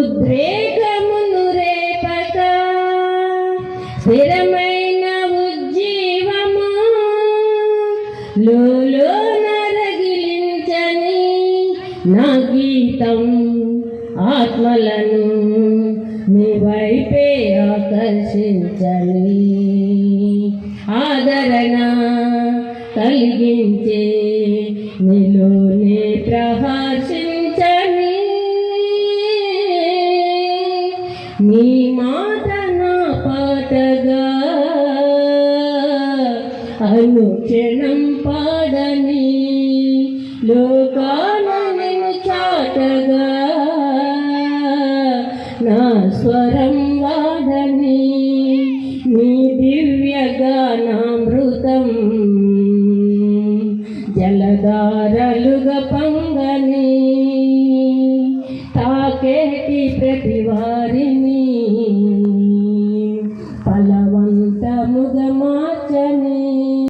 ఉద్రేకమును రేపక. స్థిరమైన ఉజ్జీవము లోలో నరగిలించని నా గీతం ఆత్మలను నీ వైపే ఆకర్షించని ఆదరణ కలిగించే నిలోనే ప్రహర్షి నీ మాట నా పాటగా అనుక్షణం పాడని లోకాన నిన్ను చాటగా నా స్వరం వాడని నీ దివ్య గానామృతం జలధారలుగా పంగని తాకేటి ప్రతివారు ఫలవంతముగా మార్చని.